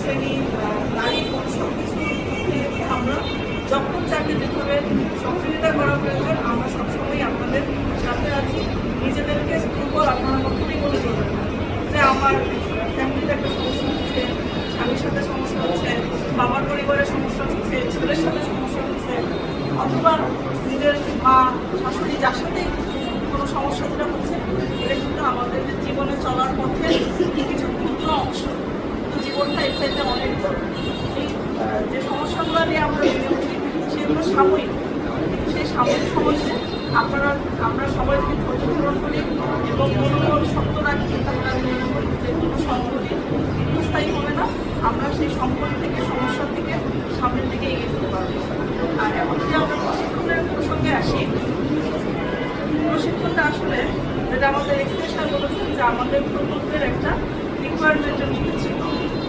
শ্রেণি, নারী সব কিছু আমরা যখন চাকরি যেভাবে সক্রিয়তা করা প্রয়োজন। আমরা সবসময় আপনাদের সাথে আছি। নিজেদেরকে দুর্বল আপনারা কখনোই বলে দেবেন যে আমার ফ্যামিলিতে একটা সমস্যা হচ্ছে, স্বামীর সাথে সমস্যা হচ্ছে, বাবার পরিবারের সমস্যা হচ্ছে, ছেলের সাথে সমস্যা হচ্ছে, অথবা নিজের মা, শাশুড়ি যার সাথেই কোনো সমস্যা যেটা হচ্ছে, এটা কিন্তু আমাদের জীবনে চলার পথে কিছু ক্ষুদ্র অংশ। জীবনটা এর অনেক যে সমস্যাগুলো নিয়ে আমরা সেগুলো সাময়িক। সেই সাময়িক সমস্যা আপনারা, আমরা সবাই যদি ধৈর্য করি এবং মন শক্ত রাখি, তাহলে কোনো সম্পত্তি স্থায়ী হবে না। আমরা সেই সম্পদ থেকে সমস্যার থেকে সামনের দিকে এগিয়ে যেতে পারব। আর এখন যদি আমরা প্রশিক্ষণের প্রসঙ্গে আসি, প্রশিক্ষণটা আসলে যেটা আমাদের এক্সপ্রেশন বলেছেন যে আমাদের প্রকল্পের একটা রিকোয়ারমেন্টের